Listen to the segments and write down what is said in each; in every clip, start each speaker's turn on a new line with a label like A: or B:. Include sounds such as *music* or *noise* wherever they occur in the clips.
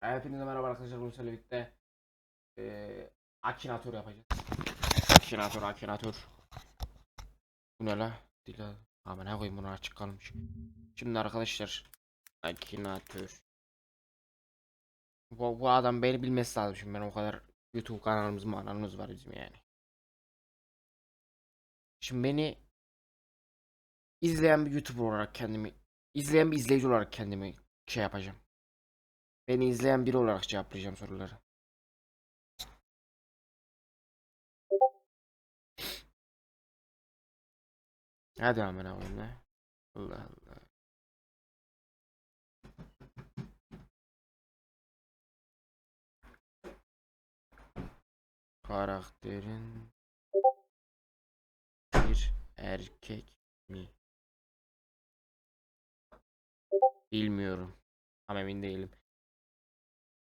A: Hepinize merhaba arkadaşlar bu birlikte eee Akinator yapacağız. Akinator, Akinator. Bu ne la? Dila. Aman ne koyayım bunu açık kalmış. Şimdi arkadaşlar Akinator. Bu, bu adam beni bilmesi lazım şimdi ben o kadar YouTube kanalımız kanalımız var bizim yani. Şimdi beni izleyen bir YouTuber olarak kendimi izleyen bir izleyici olarak kendimi şey yapacağım. Beni izleyen biri olarak cevaplayacağım soruları. Hadi amına koyayım ne? Allah Allah. Karakterin bir erkek mi? Bilmiyorum. Tam emin değilim.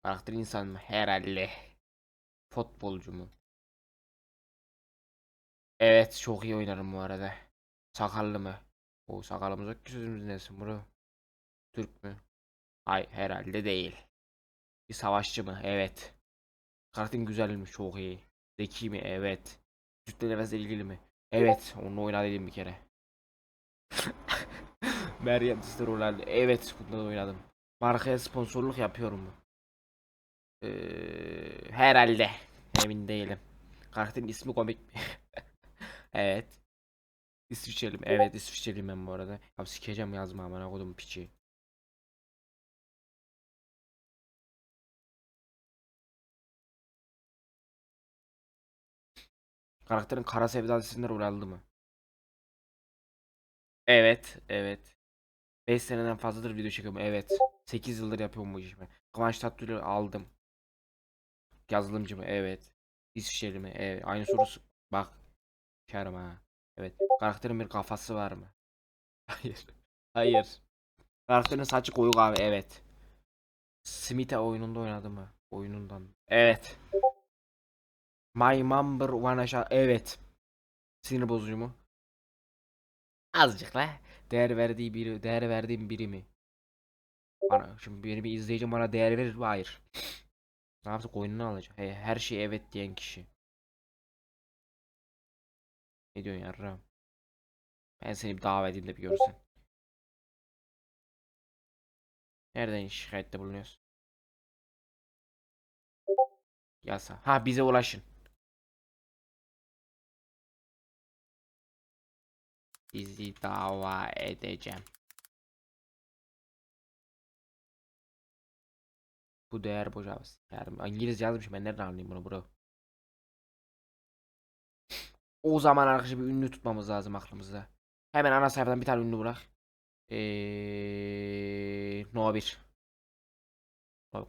A: Karakter insan mı? Herhalde. Futbolcu mu? Evet çok iyi oynarım bu arada. Sakallı mı? O sakalımız yok ki sözümüz nesin bro? Türk mü? Hay herhalde değil. Bir savaşçı mı? Evet. Karakterin güzel mi? Çok iyi. Zeki mi? Evet. Sütle nefesle ilgili mi? Evet. Onunla oynadım bir kere. *laughs* Meryem Sister Ronaldo. Evet. Bunda da oynadım. Markaya sponsorluk yapıyorum? Ee, herhalde. Emin değilim. Karakterin ismi komik *laughs* mi? evet. İsviçreliyim. Evet İsviçreliyim ben bu arada. Ya sikeceğim yazma amına kodum piçi. Karakterin Kara Sevda dizisinde rol aldı mı? Evet, evet. 5 seneden fazladır video çekiyorum. Evet. 8 yıldır yapıyorum bu işimi. Kıvanç Tatlıtuğ'u aldım. Yazılımcı mı? Evet. İsviçreli mi? Evet. Aynı sorusu. Bak. Ha. Evet. Karakterin bir kafası var mı? *laughs* Hayır. Hayır. Karakterin saçı koyu kahve. Evet. Smith'e oyununda oynadı mı? Oyunundan. Evet. My number one aşağı. Evet. Sinir bozucu mu? Azıcık la. Değer verdiği biri, değer verdiğim biri mi? Bana şimdi benim bir izleyicim bana değer verir mi? Hayır. Ne yaptık oyununu alacak. He, her şey evet diyen kişi. Ne diyorsun yarram? Ben seni bir davet edeyim de bir görsen. Nereden şikayette bulunuyorsun? Yasa. Ha bize ulaşın. Bizi dava edeceğim. Bu değer boşa yani İngilizce yazmışım ben nereden anlayayım bunu bro? O zaman arkadaşlar bir ünlü tutmamız lazım aklımızda. Hemen ana sayfadan bir tane ünlü bırak. Eee No 1.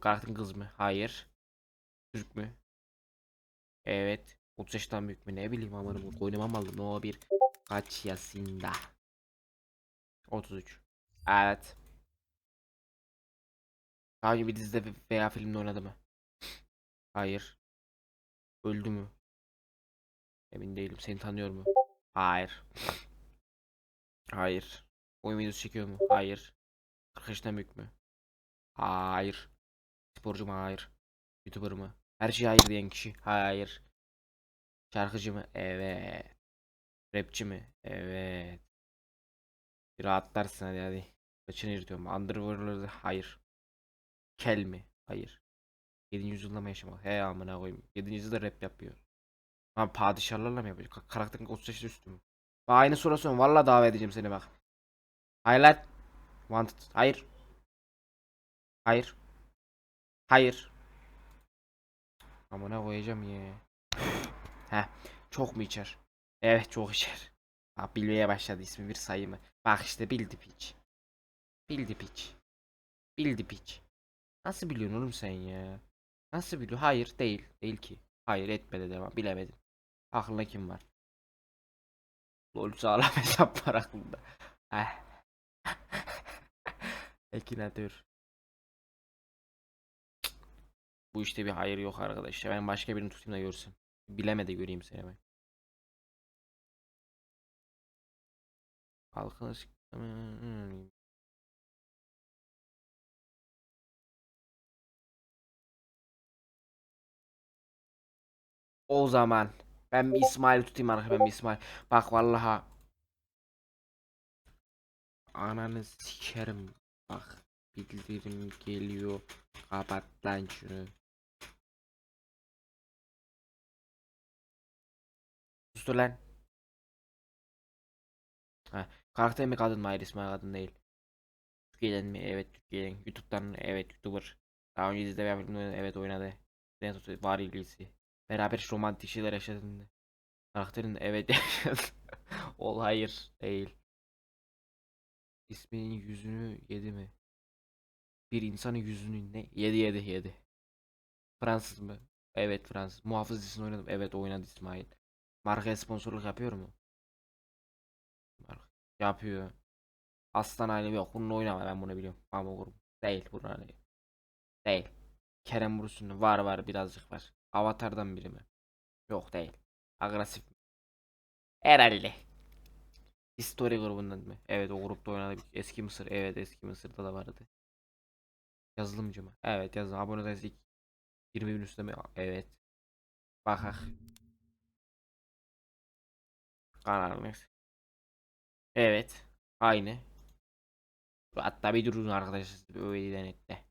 A: Karakterin kız mı? Hayır. Türk mü? Evet. 30 yaşından büyük mü? Ne bileyim amanım mı aldım? No 1. Kaç yaşında? 33. Evet. Daha önce bir dizide veya filmde oynadı mı? Hayır. Öldü mü? Emin değilim. Seni tanıyor mu? Hayır. Hayır. Oyun videosu çekiyor mu? Hayır. 40 yaşından büyük mü? Hayır. Sporcu mu? Hayır. Youtuber mı? Her şey hayır diyen kişi. Hayır. Şarkıcı mı? Evet. Rapçi mi? Evet. Bir rahatlarsın hadi hadi. Saçını yırtıyorum. Underworld'da hayır. Kel mi? Hayır. 7. yüzyılda mı yaşamak? He amına koyayım. 7. yüzyılda rap yapıyor. Ha padişahlarla mı yapıyor? Ka- Karakterin 30 yaş üstü mü? Bak aynı soru sorun. Valla davet edeceğim seni bak. Highlight. Wanted. Hayır. Hayır. Hayır. Amına koyacağım ya. Heh. Çok mu içer? Evet çok içer. Bak bilmeye başladı ismi bir sayı mı? Bak işte bildi piç. Bildi piç. Bildi piç. Nasıl biliyorsun oğlum sen ya? Nasıl biliyor? Hayır değil. Değil ki. Hayır etmedi devam. Bilemedim. Aklında kim var? Lol sağlam *laughs* hesap var aklımda. Heh. *laughs* Ekinatör. Bu işte bir hayır yok arkadaşlar. Ben başka birini tutayım da görsün. Bilemedi göreyim seni ben. Halkına O zaman ben bir İsmail tutayım arkadaşlar ben bir İsmail. Bak vallaha ananı sikerim. Bak bildirim geliyor. Kapat lan şunu. Sus lan. Ha, karakter mi kadın mı? Hayır İsmail kadın değil. Türkiye'den mi? Evet Türkiye'den. YouTube'dan evet YouTuber. Daha önce oynadı. Evet oynadı. Ne? Var ilgisi. Beraber romantik şeyler yaşadın. Karakterin evet *laughs* yaşadı. Ol hayır değil. İsminin yüzünü yedi mi? Bir insanın yüzünü ne? Yedi yedi yedi. Fransız mı? Evet Fransız. Muhafız dizisinde oynadım. Evet oynadı İsmail. Markaya sponsorluk yapıyor mu? Marka- Yapıyor. Aslan ailem yok. Bununla oynama ben bunu biliyorum. Ama grubu. Değil. Bunun hani. Değil. Kerem Bursun var var birazcık var. Avatar'dan biri mi? Yok değil. Agresif mi? Herhalde. History grubundan mı? Evet o grupta oynadı. Eski Mısır. Evet eski Mısır'da da vardı. Yazılımcı mı? Evet yazılım. Abone sayısı ilk 20 bin üstünde mi? Evet. Bakak. Kanalımız. Evet. Aynı. Hatta bir durun arkadaşlar. Öyle denetle.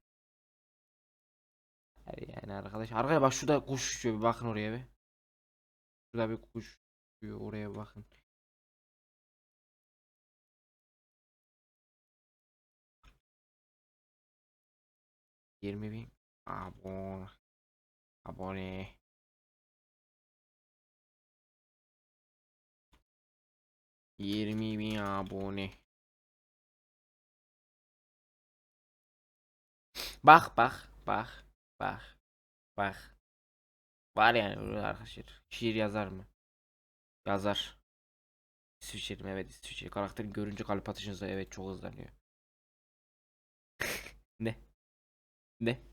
A: Yani arkadaş. Arkaya bak şurada kuş uçuyor. Bir bakın oraya bir. Şurada bir kuş uçuyor. Oraya bakın. Yirmi bin abone. Abone. Yirmi bin abone. Bak bak bak bak bak. Var yani arkadaşlar. Şiir yazar mı? Yazar. İsviçreli mi? Evet İsviçreli. Karakteri görünce kalp atışınız evet çok hızlanıyor. *laughs* ne? Ne?